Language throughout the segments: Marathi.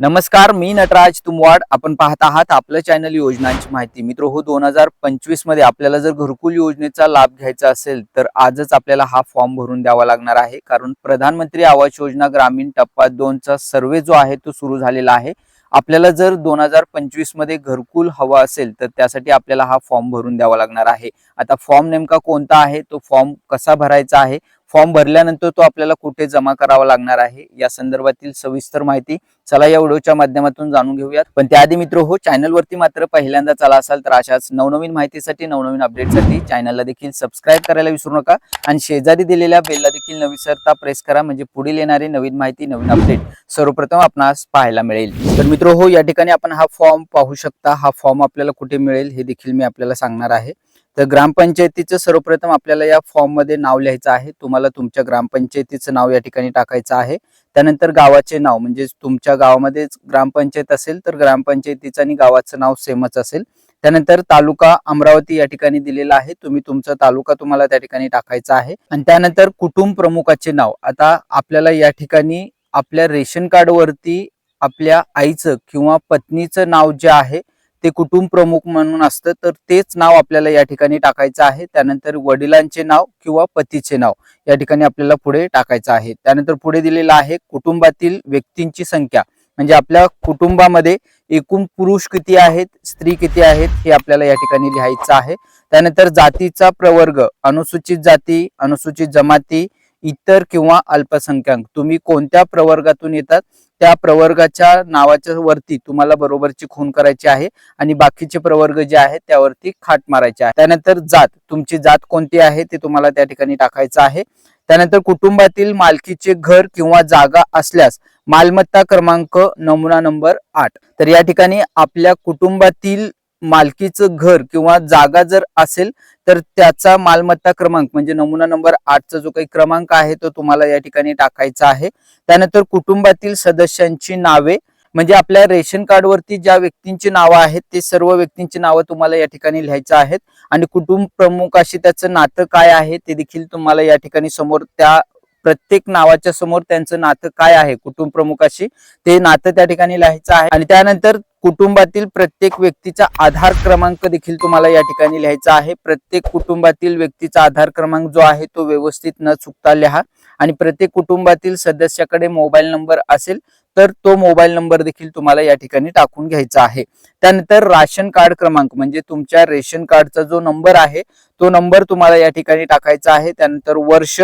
नमस्कार मी नटराज तुमवाड. आपण पाहत आहात आपलं चॅनल योजनांची माहिती. मित्र हो दोन हजार पंचवीसमध्ये आपल्याला जर घरकुल योजनेचा लाभ घ्यायचा असेल तर आजच आपल्याला हा फॉर्म भरून द्यावा लागणार आहे. कारण प्रधानमंत्री आवास योजना ग्रामीण टप्पा दोनचा सर्वे जो आहे तो सुरू झालेला आहे. आपल्याला जर दोन हजार पंचवीसमध्ये घरकुल हवा असेल तर त्यासाठी आपल्याला हा फॉर्म भरून द्यावा लागणार आहे. आता फॉर्म नेमका कोणता आहे? तो फॉर्म कसा भरायचा आहे? फॉर्म भरल्यानंतर तो आपल्याला कुठे जमा करावा लागणार आहे या संदर्भातील सविस्तर माहिती चला या व्हिडिओच्या माध्यमातून जाणून घेऊयात. पण त्याआधी मित्र हो चॅनलवरती मात्र पहिल्यांदा चला असाल तर अशाच नवनवीन माहितीसाठी नवनवीन अपडेटसाठी चॅनलला देखील सबस्क्राईब करायला विसरू नका आणि शेजारी दिलेल्या बेलला देखील न विसरता प्रेस करा म्हणजे पुढील येणारी नवीन माहिती नवीन अपडेट सर्वप्रथम आपणास पाहायला मिळेल. तर मित्र हो या ठिकाणी आपण हा फॉर्म पाहू शकता हा फॉर्म आपल्याला कुठे मिळेल हे देखील मी आपल्याला सांगणार आहे. तर ग्रामपंचायतीचं सर्वप्रथम आपल्याला या फॉर्ममध्ये नाव लिहायचं आहे. तुम्हाला तुमच्या ग्रामपंचायतीचं नाव या ठिकाणी टाकायचं आहे. त्यानंतर गावाचे नाव म्हणजे तुमच्या गावामध्येच ग्रामपंचायत असेल तर ग्रामपंचायतीचं आणि गावाचं नाव सेमच असेल. त्यानंतर तालुका अमरावती या ठिकाणी दिलेला आहे. तुम्ही तुमचा तालुका तुम्हाला त्या ठिकाणी टाकायचा आहे. आणि त्यानंतर कुटुंब प्रमुखाचे नाव. आता आपल्याला या ठिकाणी आपल्या रेशन कार्ड वरती आपल्या आईचं किंवा पत्नीचं नाव जे आहे ते कुटुंब प्रमुख म्हणून असतं तर तेच नाव आपल्याला या ठिकाणी टाकायचं आहे. त्यानंतर वडिलांचे नाव किंवा पतीचे नाव या ठिकाणी आपल्याला पुढे टाकायचं आहे. त्यानंतर पुढे दिलेलं आहे कुटुंबातील व्यक्तींची संख्या. म्हणजे आपल्या कुटुंबामध्ये एकूण पुरुष किती आहेत स्त्री किती आहेत हे आपल्याला या ठिकाणी लिहायचं आहे. त्यानंतर जातीचा प्रवर्ग अनुसूचित जाती अनुसूचित जमाती इतर किंवा अल्पसंख्याक. तुम्ही कोणत्या प्रवर्गातून येतात? त्या प्रवर्गाच्या नावाच्या वरती तुम्हाला बरोबरची खून करायची आहे आणि बाकीचे प्रवर्ग जे आहेत त्यावरती खाट मारायचे आहे. त्यानंतर जात तुमची जात कोणती आहे ते तुम्हाला त्या ठिकाणी टाकायचं आहे. त्यानंतर कुटुंबातील मालकीचे घर किंवा जागा असल्यास मालमत्ता क्रमांक नमुना नंबर आठ. तर या ठिकाणी आपल्या कुटुंबातील मालकीचं घर किंवा जागा जर असेल तर त्याचा मालमत्ता क्रमांक म्हणजे नमुना नंबर आठचा जो काही क्रमांक आहे तो तुम्हाला या ठिकाणी टाकायचा आहे. त्यानंतर कुटुंबातील सदस्यांची नावे म्हणजे आपल्या रेशन कार्ड वरती ज्या व्यक्तींची नावं आहेत ते सर्व व्यक्तींची नावं तुम्हाला या ठिकाणी लिहायचं आहेत. आणि कुटुंब प्रमुखाशी त्याचं नातं काय आहे ते देखील तुम्हाला या ठिकाणी समोर त्या प्रत्येक नावाच्या समोर त्यांचं नातं काय आहे कुटुंब प्रमुखाशी ते नातं त्या ठिकाणी लिहायचं आहे. आणि त्यानंतर कुटुंबातील प्रत्येक व्यक्तीचा आधार क्रमांक देखील तुम्हाला या ठिकाणी लिहायचा आहे. प्रत्येक कुटुंबातील व्यक्तीचा आधार क्रमांक जो आहे तो व्यवस्थित न चुकता लिहा. आणि प्रत्येक कुटुंबातील सदस्याकडे मोबाईल नंबर असेल तर तो मोबाईल नंबर देखील तुम्हाला या ठिकाणी टाकून घ्यायचा आहे. त्यानंतर राशन कार्ड क्रमांक म्हणजे तुमच्या रेशन कार्डचा जो नंबर आहे तो नंबर तुम्हाला या ठिकाणी टाकायचा आहे. त्यानंतर वर्ष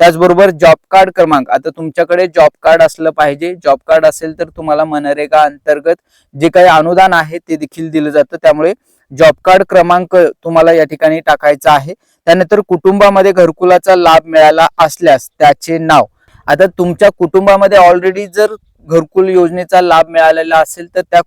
त्याचबरोबर जॉब कार्ड क्रमांक. आता तुमच्याकडे जॉब कार्ड असलं पाहिजे. जॉब कार्ड असेल तर तुम्हाला मनरेगा अंतर्गत जे काही अनुदान आहे ते देखील दिलं जातं. त्यामुळे जॉब कार्ड क्रमांक तुम्हाला या ठिकाणी टाकायचा आहे. त्यानंतर कुटुंबामध्ये घरकुलाचा लाभ मिळाला असल्यास त्याचे नाव. आता तुमच्या कुटुंबामध्ये ऑलरेडी जर घरकुल योजनेचा लाभ मिळालेला असेल तर त्या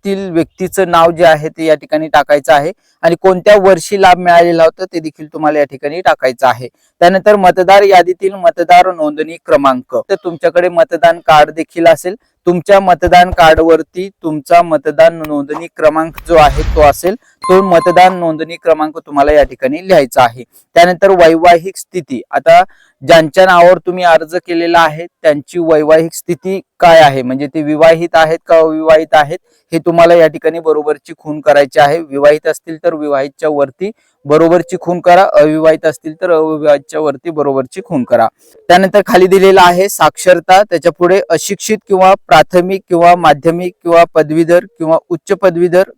कुटुंबातील व्यक्तीचं नाव जे आहे ते या ठिकाणी टाकायचं आहे. आणि कोणत्या वर्षी लाभ मिळालेला होता ते देखील तुम्हाला या ठिकाणी टाकायचं आहे. त्यानंतर मतदार यादीतील मतदार नोंदणी क्रमांक. तर तुमच्याकडे मतदान कार्ड देखील असेल. तुमच्या मतदान कार्डवरती तुमचा मतदान नोंदणी क्रमांक जो आहे तो असेल तो मतदान नोंदणी क्रमांक तुम्हाला या ठिकाणी लिहायचा आहे. त्यानंतर वैवाहिक स्थिती. आता ज्यांच्या नावावर तुम्ही अर्ज केलेला आहे त्यांची वैवाहिक स्थिती काय आहे? म्हणजे ते विवाहित आहेत का अविवाहित आहेत? हे तुम्हाला या ठिकाणी बरोबरची खून करायची आहे. विवाहित असतील तर विवाहितच्या वरती बरोबरची खून करा. अविवाहित असतील तर अविवाहितच्या वरती बरोबरची खून करा. त्यानंतर खाली दिलेला आहे साक्षरता. त्याच्या पुढे अशिक्षित किंवा प्राथमिक किंवा माध्यमिक किंवा पदवीधर किंवा उच्च पदवीधर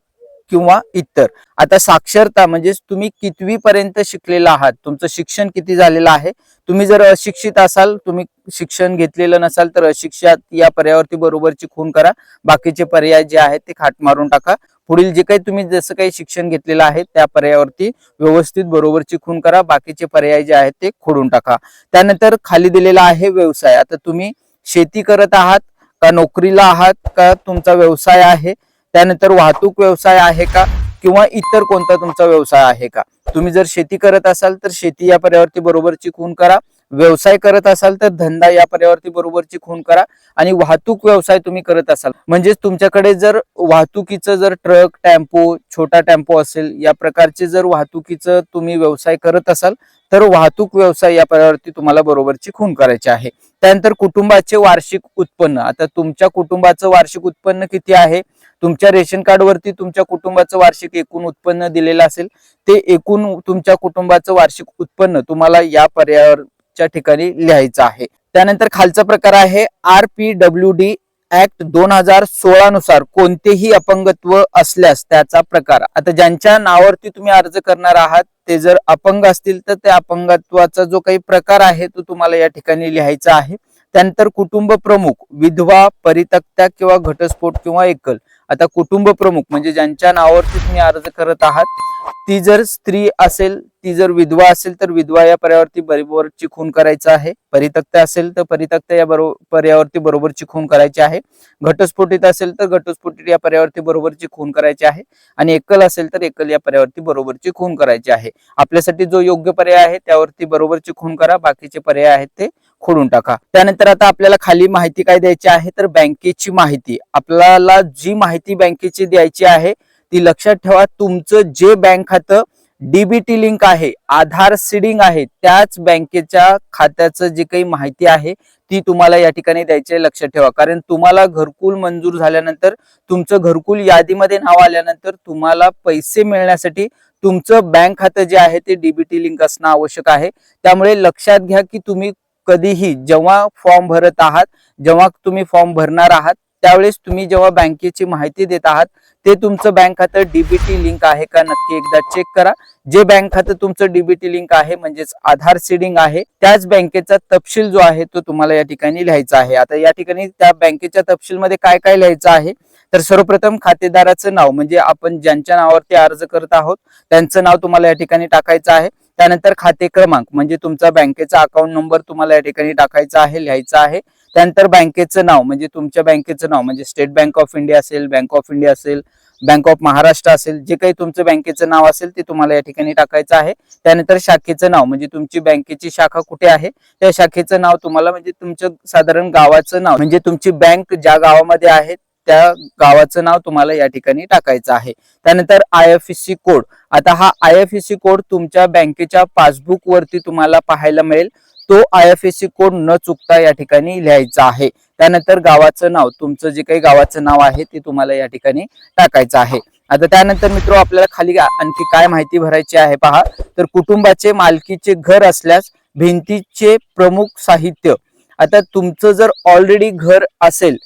किंवा इतर. आता साक्षरता म्हणजे तुम्ही कितवी पर्यंत शिकलेला आहात? तुमचं शिक्षण किती झालेलं आहे? तुम्ही जर अशिक्षित असाल तुम्ही शिक्षण घेतलेलं नसाल तर अशिक्षित या पर्यावरती बरोबरची खून करा. बाकीचे पर्याय जे आहेत ते खाट मारून टाका. पुढील जे काही तुम्ही जसं काही शिक्षण घेतलेलं आहे त्या पर्यायावरती व्यवस्थित बरोबरची खून करा. बाकीचे पर्याय जे आहेत ते खोडून टाका. त्यानंतर खाली दिलेला आहे व्यवसाय. आता तुम्ही शेती करत आहात का नोकरीला आहात का तुमचा व्यवसाय आहे? त्यानंतर वाहतूक व्यवसाय आहे का? किंवा इतर कोणता तुमचा व्यवसाय आहे का? तुम्ही जर शेती करत असाल तर शेती या पर्यावरती बरोबरची खून करा. व्यवसाय करत असाल तर धंदा या पर्यावरती बरोबरची खून करा. आणि वाहतूक व्यवसाय तुम्ही करत असाल म्हणजेच तुमच्याकडे जर वाहतुकीचं जर ट्रक टेम्पो छोटा टेम्पो असेल या प्रकारचे जर वाहतुकीचं तुम्ही व्यवसाय करत असाल तर वाहतूक व्यवसाय या पर्यायावरती तुम्हाला बरोबरची खून करायची आहे. त्यानंतर कुटुंबाचे वार्षिक उत्पन्न. आता तुमच्या कुटुंबाचं वार्षिक उत्पन्न किती आहे? तुमच्या रेशन कार्ड वरती तुमच्या कुटुंबाचं वार्षिक एकूण उत्पन्न दिलेलं असेल. ते एकूण तुमच्या कुटुंबाचं वार्षिक उत्पन्न तुम्हाला या पर्यायावरच्या ठिकाणी लिहायचं आहे. त्यानंतर खालचा प्रकार आहे R P W D act दोन हजार सोळा नुसार कोणतेही अपंगत्व असल्यास त्याचा प्रकार. आता ज्यांच्या नावावरती तुम्ही अर्ज करणार आहात ते जर अपंग असतील तर त्या अपंगत्वाचा जो काही प्रकार आहे तो तुम्हाला या ठिकाणी लिहायचा आहे. त्यानंतर कुटुंब प्रमुख विधवा परितक्त्या किंवा घटस्फोट किंवा एकल. आता कुटुंब प्रमुख म्हणजे ज्यांच्या नावावरती तुम्ही अर्ज करत आहात ती जर स्त्री असेल ती जर विधवा असेल तर विधवा या पर्यावरती बरोबरची खून करायचं आहे. परितक्त्या असेल तर परितक्त्या या बरोबर पर्यावरती बरोबरची खून करायची आहे. घटस्फोटित असेल तर घटस्फोटित या पर्यावरती बरोबरची खून करायची आहे. आणि एकल असेल तर एकल या पर्यावरती बरोबरची खून करायची आहे. आपल्यासाठी जो योग्य पर्याय आहे त्यावरती बरोबरची खून करा. बाकीचे पर्याय आहेत ते खोडून टाका. त्यानंतर आता आपल्याला खाली माहिती काय द्यायची आहे? तर बँकेची माहिती. आपल्याला जी माहिती बँकेची द्यायची आहे ती लक्षात ठेवा. तुमचं जे बँक खातं डीबीटी लिंक आहे आधार सिडिंग आहे त्याच बँकेच्या खात्याचं जे काही माहिती आहे ती तुम्हाला या ठिकाणी द्यायची आहे लक्षात ठेवा. कारण तुम्हाला घरकुल मंजूर झाल्यानंतर तुमचं घरकुल यादीमध्ये नाव आल्यानंतर तुम्हाला पैसे मिळण्यासाठी तुमचं बँक खातं जे आहे ते डीबीटी लिंक असणं आवश्यक आहे. त्यामुळे लक्षात घ्या की तुम्ही कधीही जेव्हा फॉर्म भरत आहात जेव्हा तुम्ही फॉर्म भरणार आहात त्यावेळेस तुम्ही जेव्हा बँकेची माहिती देत आहात ते तुमचं बँक खातं डीबीटी लिंक आहे का नक्की एकदा चेक करा. जे बँक खातं तुमचं डीबीटी लिंक आहे म्हणजेच आधार सीडिंग आहे त्याच बँकेचा तपशील जो आहे तो तुम्हाला या ठिकाणी लिहायचा आहे. आता या ठिकाणी त्या बँकेच्या तपशीलमध्ये काय काय लिहायचं आहे तर सर्वप्रथम खातेदाराचं नाव म्हणजे आपण ज्यांच्या नावावरती अर्ज करत आहोत त्यांचं नाव तुम्हाला या ठिकाणी टाकायचं आहे. त्यानंतर खाते क्रमांक म्हणजे तुमचा बँकेचा अकाउंट नंबर तुम्हाला या ठिकाणी टाकायचा आहे लिहायचा आहे. त्यानंतर बँकेचं नाव म्हणजे तुमच्या बँकेचं नाव म्हणजे स्टेट बँक ऑफ इंडिया असेल बँक ऑफ इंडिया असेल बँक ऑफ महाराष्ट्र असेल जे काही तुमचं बँकेचं नाव असेल ते तुम्हाला या ठिकाणी टाकायचं आहे. त्यानंतर शाखेचं नाव म्हणजे तुमची बँकेची शाखा कुठे आहे त्या शाखेचं नाव तुम्हाला म्हणजे तुमचं साधारण गावाचं नाव म्हणजे तुमची बँक ज्या गावामध्ये आहे त्या गावाचं नाव तुम्हाला या ठिकाणी टाकायचं आहे. त्यानंतर आय एफ सी कोड आता हा आय एफ सी कोड तुमच्या बँकेच्या पासबुक वरती तुम्हाला पाहायला मिळेल. तो आय एफ सी कोड न चुकता या ठिकाणी लिहायचा आहे. त्यानंतर गावाचं नाव तुमचं जे काही गावाचं नाव आहे ते तुम्हाला या ठिकाणी टाकायचं आहे. आता त्यानंतर मित्र आपल्याला खाली आणखी काय माहिती भरायची आहे पहा. तर कुटुंबाचे मालकीचे घर असल्यास भिंतीचे प्रमुख साहित्य. आता तुमचं जर ऑलरेडी घर असेल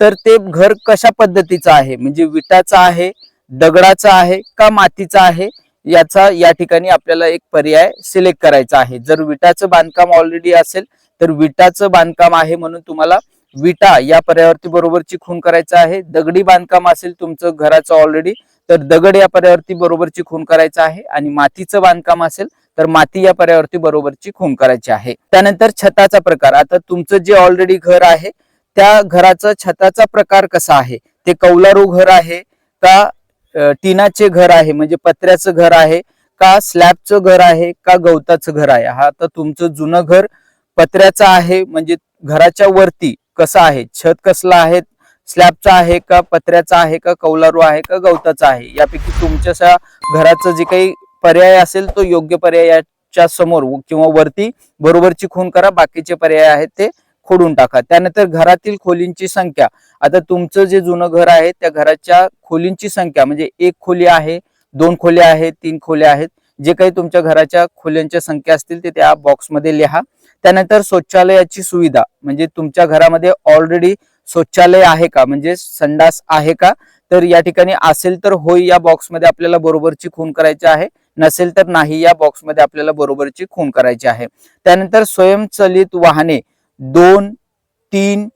तर ते घर कशा पद्धतीचं आहे? म्हणजे विटाचं आहे दगडाचं आहे का मातीचं आहे? याचा या ठिकाणी आपल्याला एक पर्याय सिलेक्ट करायचा आहे. जर विटाचं बांधकाम ऑलरेडी असेल तर विटाचं बांधकाम आहे म्हणून तुम्हाला विटा या पर्यावरती बरोबरची खून करायचं आहे. दगडी बांधकाम असेल तुमचं घराचं ऑलरेडी तर दगड या पर्यावरती बरोबरची खून करायचं आहे. आणि मातीचं बांधकाम असेल तर माती या पर्यावरती बरोबरची खून करायची आहे. त्यानंतर छताचा प्रकार. आता तुमचं जे ऑलरेडी घर आहे त्या घराचा छताचा प्रकार कसा आहे? ते कौलारू घर आहे का टीनाचे टिनाचे घर आहे? म्हणजे पत्र्याचं घर आहे का स्लॅबचं घर आहे का गवताचं घर आहे? हा आता तुमचं जुनं घर पत्र्याचं आहे म्हणजे घराच्या वरती कसं आहे? छत कसलं आहे? स्लॅबचं आहे का पत्र्याचं आहे का कौलारू आहे का गवताचं आहे? यापैकी तुमच्या घराचं जे काही पर्याय असेल तो योग्य पर्यायाच्या समोर किंवा वरती बरोबरची खून करा बाकीचे पर्याय आहेत ते खोडून टाका. त्यानंतर घरातील खोलींची संख्या. आता तुमचं जे जुनं घर आहे त्या घराच्या खोलींची संख्या म्हणजे एक खोली आहे दोन खोल्या आहेत तीन खोल्या आहेत जे काही तुमच्या घराच्या खोल्यांच्या संख्या असतील ते त्या बॉक्समध्ये लिहा. त्यानंतर शौचालयाची सुविधा म्हणजे तुमच्या घरामध्ये ऑलरेडी शौचालय आहे का? म्हणजे संडास आहे का? तर या ठिकाणी असेल तर होय या बॉक्समध्ये आपल्याला बरोबरची खून करायची आहे. नसेल तर नाही या बॉक्समध्ये आपल्याला बरोबरची खून करायची आहे. त्यानंतर स्वयंचलित वाहने दोन तीन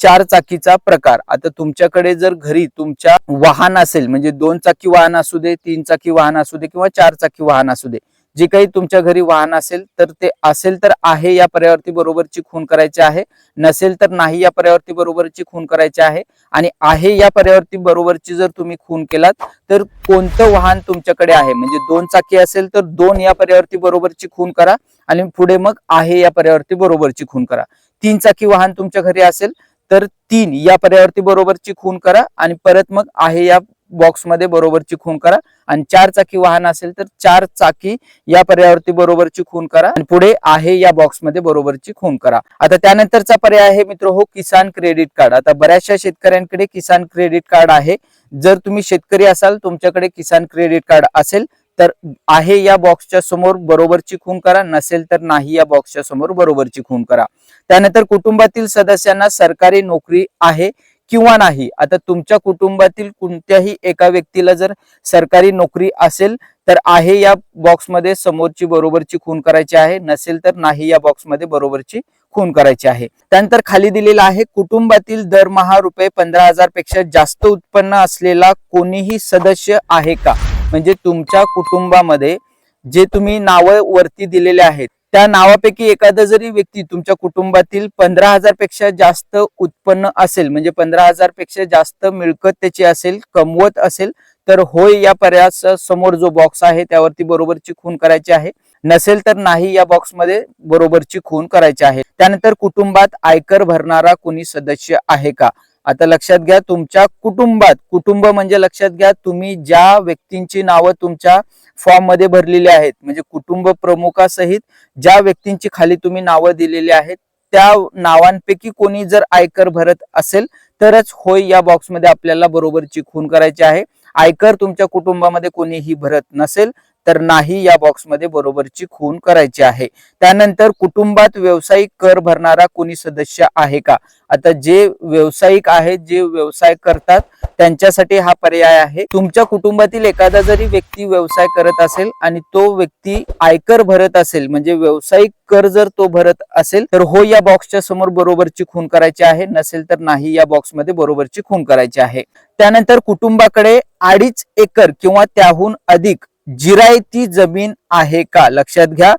चार चाकीचा प्रकार. आता तुमच्याकडे जर घरी तुमच्या वाहन असेल म्हणजे दोन चाकी वाहन असू दे तीन चाकी वाहन असू दे किंवा चार चाकी वाहन असू दे जे काही तुमच्या घरी वाहन असेल तर ते असेल तर आहे या पर्यावरती बरोबरची खून करायची आहे. नसेल तर नाही या पर्यावरती बरोबरची खून करायची आहे. आणि आहे या पर्यावरती बरोबरची जर तुम्ही खून केलात तर कोणतं वाहन तुमच्याकडे आहे? म्हणजे दोन चाकी असेल तर दोन या पर्यावरती बरोबरची खून करा आणि पुढे मग आहे या पर्यावरती बरोबरची खून करा. तीन चाकी वाहन तुमच्या घरी असेल तर तीन या पर्यावरती बरोबरची खून करा आणि परत मग आहे या बॉक्समध्ये बरोबरची खून करा. आणि चार चाकी वाहन असेल तर चार चाकी या पर्यावरती बरोबरची खून करा आणि पुढे आहे या बॉक्समध्ये बरोबरची खून करा. आता त्यानंतरचा पर्याय आहे मित्र हो किसान क्रेडिट कार्ड. आता बऱ्याचशा शेतकऱ्यांकडे किसान क्रेडिट कार्ड आहे. जर तुम्ही शेतकरी असाल तुमच्याकडे किसान क्रेडिट कार्ड असेल तर आहे या बॉक्सच्या समोर बरोबरची खून करा नसेल तर नाही या बॉक्सच्या समोर बरोबरची खून करा. त्यानंतर कुटुंबातील सदस्यांना सरकारी नोकरी आहे किंवा नाही? आता तुमच्या कुटुंबातील कोणत्याही एका व्यक्तीला जर सरकारी नोकरी असेल तर आहे या बॉक्समध्ये समोरची बरोबरची खून करायची आहे नसेल तर नाही या बॉक्समध्ये बरोबरची खून करायची आहे. त्यानंतर खाली दिलेला आहे कुटुंबातील दरमहा रुपये पंधरा हजारपेक्षा जास्त उत्पन्न असलेला कोणीही सदस्य आहे का? म्हणजे तुमच्या कुटुंबामध्ये जे तुम्ही नावं वरती दिलेले आहेत त्या नावापैकी एखादा जरी व्यक्ती तुमच्या कुटुंबातील पंधरा हजारपेक्षा जास्त उत्पन्न असेल म्हणजे पंधरा हजारपेक्षा जास्त मिळकत त्याची असेल कमवत असेल तर होय या पर्यायास समोर जो बॉक्स आहे त्यावरती बरोबरची खून करायची आहे. नसेल तर नाही या बॉक्समध्ये बरोबरची खून करायची आहे. त्यानंतर कुटुंबात आयकर भरणारा कुणी सदस्य आहे का? आता लक्षात घ्या तुमच्या कुटुंबात कुटुंब म्हणजे लक्षात घ्या तुम्ही ज्या व्यक्तींची नावं तुमच्या फॉर्ममध्ये भरलेली आहेत म्हणजे कुटुंब प्रमुखासहित ज्या व्यक्तींची खाली तुम्ही नावं दिलेली आहेत त्या नावांपैकी कोणी जर आयकर भरत असेल तरच होय या बॉक्समध्ये आपल्याला बरोबरची खून करायची आहे. आयकर तुमच्या कुटुंबामध्ये कोणीही भरत नसेल तर नाही या बॉक्समध्ये बरोबरची खून करायची आहे. त्यानंतर कुटुंबात व्यावसायिक कर भरणारा कोणी सदस्य आहे का? आता जे व्यावसायिक आहेत जे व्यवसाय करतात त्यांच्यासाठी हा पर्याय आहे. तुमच्या कुटुंबातील एखादा जरी व्यक्ती व्यवसाय करत असेल आणि तो व्यक्ती आयकर भरत असेल म्हणजे व्यावसायिक कर जर तो भरत असेल तर हो या बॉक्सच्या समोर बरोबरची खून करायची आहे. नसेल तर नाही या बॉक्समध्ये बरोबरची खून करायची आहे. त्यानंतर कुटुंबाकडे अडीच एकर किंवा त्याहून अधिक जिरायती जमीन आहे का? लक्षात घ्या.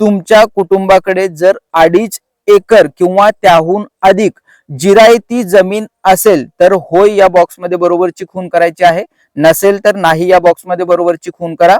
तुमच्या कुटुंबाकडे जर अडीच एकर किंवा त्याहून अधिक जिरायती जमीन असेल तर होय या बॉक्समध्ये बरोबरची खून करायची आहे. नसेल तर नाही या बॉक्समध्ये बरोबरची खून करा.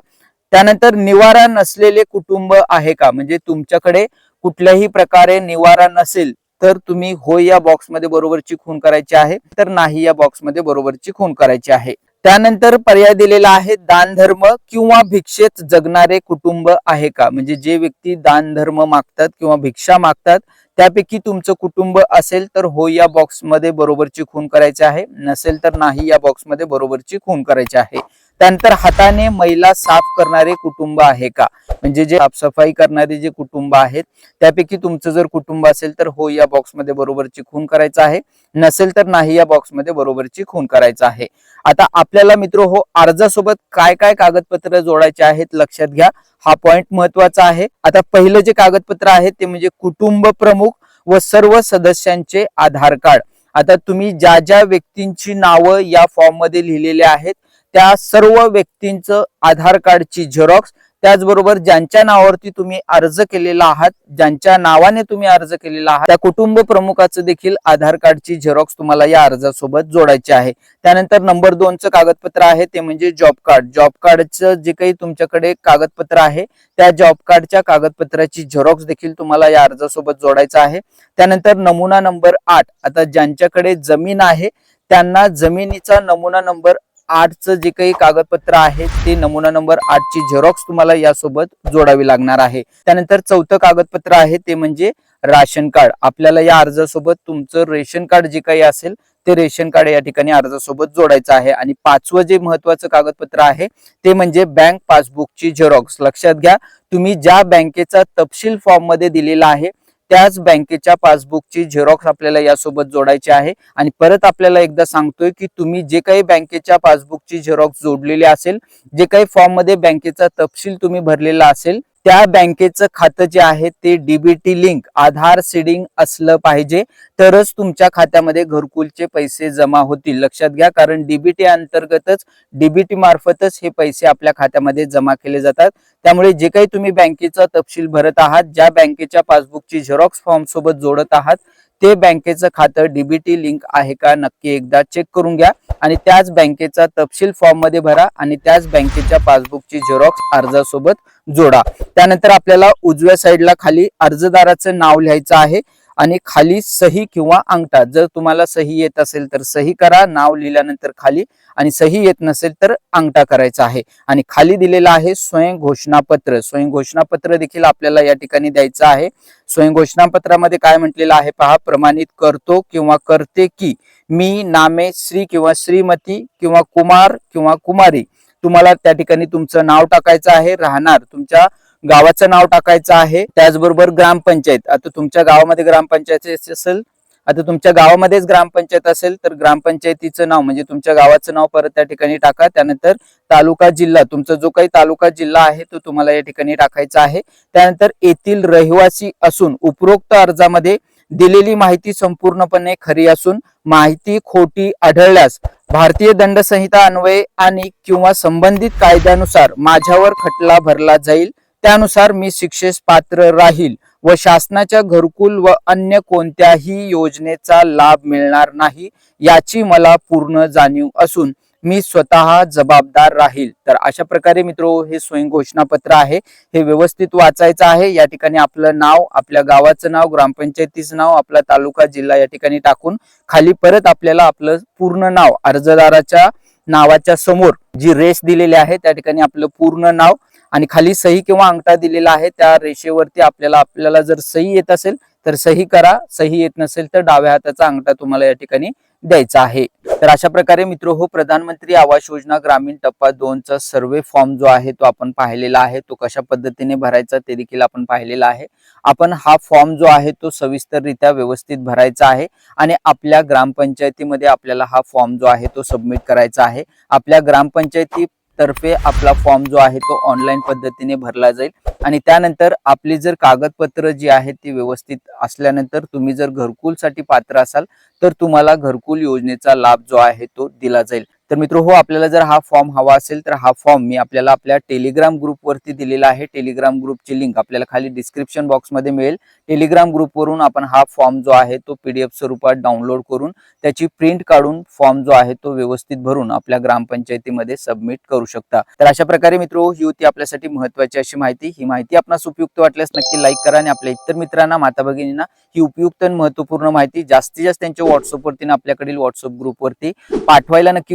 त्यानंतर निवारा नसलेले कुटुंब आहे का? म्हणजे तुमच्याकडे कुठल्याही प्रकारे निवारा नसेल तर तुम्ही होय या बॉक्समध्ये बरोबरची खून करायची आहे. तर नाही या बॉक्समध्ये बरोबरची खून करायची आहे. त्यानंतर पर्याय दिलेला आहे दान धर्म किंवा भिक्षेत जगणारे कुटुंब आहे का? म्हणजे जे व्यक्ती दान धर्म मागतात किंवा भिक्षा मागतात त्यापैकी तुमचं कुटुंब असेल तर हो या बॉक्समध्ये बरोबरची खून करायची आहे. नसेल तर नाही या बॉक्समध्ये बरोबरची खून करायची आहे. त्यानंतर हाताने महिला साफ करणारे कुटुंब आहे का? म्हणजे जे साफसफाई करणारे जे कुटुंब आहेत त्यापैकी तुमचं जर कुटुंब असेल तर हो या बॉक्समध्ये बरोबरची खून करायचं आहे. नसेल तर नाही या बॉक्समध्ये बरोबरची खून करायचं आहे. आता आपल्याला मित्र हो अर्जासोबत काय काय कागदपत्र जोडायचे आहेत लक्षात घ्या. हा पॉइंट महत्त्वाचा आहे. आता पहिलं जे कागदपत्र आहे ते म्हणजे कुटुंब प्रमुख व सर्व सदस्यांचे आधार कार्ड. आता तुम्ही ज्या ज्या व्यक्तींची नावं या फॉर्ममध्ये लिहिलेली आहेत त्या सर्व व्यक्तींचं आधार कार्डची झेरॉक्स त्याचबरोबर ज्यांच्या नावावरती तुम्ही अर्ज केलेला आहात ज्यांच्या नावाने तुम्ही अर्ज केलेला आहात त्या कुटुंब प्रमुखाचं देखील आधार कार्डची झेरॉक्स तुम्हाला या अर्जासोबत जोडायची आहे. त्यानंतर नंबर दोनचं कागदपत्र आहे ते म्हणजे जॉब कार्ड. जॉब कार्डचं जे काही तुमच्याकडे कागदपत्र आहे त्या जॉब कार्डच्या कागदपत्राची झेरॉक्स देखील तुम्हाला या अर्जासोबत जोडायचं आहे. त्यानंतर नमुना नंबर आठ आता ज्यांच्याकडे जमीन आहे त्यांना जमिनीचा नमुना नंबर आठचं जे काही कागदपत्र आहे ते नमुना नंबर आठची झेरॉक्स तुम्हाला यासोबत जोडावी लागणार आहे. त्यानंतर चौथं कागदपत्र आहे ते म्हणजे राशन कार्ड. आपल्याला या अर्जासोबत तुमचं रेशन कार्ड जे काही असेल ते रेशन कार्ड या ठिकाणी अर्जासोबत जोडायचं आहे. आणि पाचवं जे महत्वाचं कागदपत्र आहे ते म्हणजे बँक पासबुकची झेरॉक्स लक्षात घ्या तुम्ही ज्या बँकेचा तपशील फॉर्ममध्ये दिलेला आहे त्याच बँकेच्या पासबुकची झेरॉक्स आपल्याला यासोबत जोडायची आहे. आणि परत आपल्याला एकदा सांगतोय की तुम्ही जे काही बँकेच्या पासबुकची झेरॉक्स जोडलेली असेल जे काही फॉर्ममध्ये बँकेचा तपशील तुम्ही भरलेला असेल त्या बँकेचं खातं जे आहे ते डीबीटी लिंक आधार सीडिंग असलं पाहिजे. तरच तुमच्या खात्यामध्ये घरकुलचे पैसे जमा होतील. लक्षात घ्या कारण डीबीटी अंतर्गतच डीबीटी मार्फतच हे पैसे आपल्या खात्यामध्ये जमा केले जातात. त्यामुळे जे काही तुम्ही बँकेचा तपशील भरत आहात ज्या बँकेच्या पासबुकची झेरॉक्स फॉर्म सोबत जोडत आहात ते बँकेचं खातं डीबीटी लिंक आहे का नक्की एकदा चेक करून घ्या. आणि त्याच बँकेचा तपशील फॉर्ममध्ये भरा आणि त्याच बँकेच्या पासबुकची झेरॉक्स अर्जासोबत जोडा. त्यानंतर आपल्याला उजव्या साईडला खाली अर्जदाराचं नाव लिहायचं आहे. आणि खाली सही किंवा अंगठा. जर तुम्हाला सही येत असेल तर सही करा नाव लिहिल्यानंतर खाली. आणि सही येत नसेल तर अंगठा करायचा आहे. आणि खाली दिलेला आहे स्वयं घोषणापत्र. स्वयं घोषणापत्र देखील आपल्याला या ठिकाणी द्यायचं आहे. स्वयं घोषणापत्रामध्ये काय म्हटलेलं आहे पहा. प्रमाणित करतो किंवा करते की. मी नामे श्री किंवा श्रीमती किंवा कुमार किंवा कुमारी. तुम्हाला त्या ठिकाणी तुमचं नाव टाकायचं आहे. राहणार. तुमच्या गावाचं नाव टाकायचं आहे. त्याचबरोबर ग्रामपंचायत. आता तुमच्या गावामध्ये ग्रामपंचायत असेल आता तुमच्या गावामध्येच ग्रामपंचायत असेल तर ग्रामपंचायतीचं नाव म्हणजे तुमच्या गावाचं नाव परत त्या ठिकाणी टाका. त्यानंतर तालुका जिल्हा. तुमचा जो काही तालुका जिल्हा आहे तो तुम्हाला या ठिकाणी टाकायचा आहे. त्यानंतर येथील रहिवासी असून उपरोक्त अर्जामध्ये दिलेली माहिती संपूर्णपणे खरी असून माहिती खोटी आढळल्यास भारतीय दंड संहिता अन्वये आणि किंवा संबंधित कायद्यानुसार माझ्यावर खटला भरला जाईल. त्यानुसार मी शिक्षेस पात्र राहील व शासनाच्या घरकुल व अन्य कोणत्याही योजनेचा लाभ मिळणार नाही याची मला पूर्ण जाणीव असून मी स्वतः जबाबदार राहील. तर अशा प्रकारे मित्रो हे स्वयं घोषणापत्र आहे. हे व्यवस्थित वाचायचं आहे. या ठिकाणी आपलं नाव आपल्या गावाचं नाव ग्रामपंचायतीचं नाव आपला तालुका जिल्हा या ठिकाणी टाकून खाली परत आपल्याला आपलं पूर्ण नाव अर्जदाराच्या नावाच्या समोर जी रेस दिलेली आहे त्या ठिकाणी आपलं पूर्ण नाव आणि खाली सही किंवा अंगठा दिलेला आहे त्या रेषेवरती आपल्याला आपल्याला जर सही येत असेल तर सही करा. सही येत नसेल तर डाव्या हाताचा अंगठा तुम्हाला या ठिकाणी द्यायचा आहे. तर अशा प्रकारे मित्र हो प्रधानमंत्री आवास योजना ग्रामीण टप्पा दोनचा सर्वे फॉर्म जो आहे तो आपण पाहिलेला आहे. तो कशा पद्धतीने भरायचा ते देखील आपण पाहिलेला आहे. आपण हा फॉर्म जो आहे तो सविस्तररित्या व्यवस्थित भरायचा आहे आणि आपल्या ग्रामपंचायतीमध्ये आपल्याला हा फॉर्म जो आहे तो सबमिट करायचा आहे. आपल्या ग्रामपंचायती तर्फे आपला फॉर्म जो आहे तो ऑनलाईन पद्धतीने भरला जाईल. आणि त्यानंतर आपली जर कागदपत्र जी आहेत ती व्यवस्थित असल्यानंतर तुम्ही जर घरकुलसाठी पात्र असाल तर तुम्हाला घरकुल योजनेचा लाभ जो आहे तो दिला जाईल. तर मित्र हो आपल्याला जर हा फॉर्म हवा असेल तर हा फॉर्म मी आपल्याला आपल्या टेलिग्राम ग्रुपवरती दिलेला आहे. टेलिग्राम ग्रुपची लिंक आपल्याला खाली डिस्क्रिप्शन बॉक्समध्ये मिळेल. टेलिग्राम ग्रुपवरून आपण हा फॉर्म जो आहे तो पीडीएफ स्वरूपात डाउनलोड करून त्याची प्रिंट काढून फॉर्म जो आहे तो व्यवस्थित भरून आपल्या ग्रामपंचायतीमध्ये सबमिट करू शकता. तर अशा प्रकारे मित्र हो, ही होती आपल्यासाठी महत्वाची अशी माहिती. ही माहिती आपणास उपयुक्त वाटल्यास नक्की लाईक करा आणि आपल्या इतर मित्रांना माता भगिनींना ही उपयुक्त आणि महत्त्वपूर्ण माहिती जास्तीत जास्त त्यांच्या व्हॉट्सअपवरती आणि आपल्याकडील व्हॉट्सअप ग्रुपवरती पाठवायला नक्की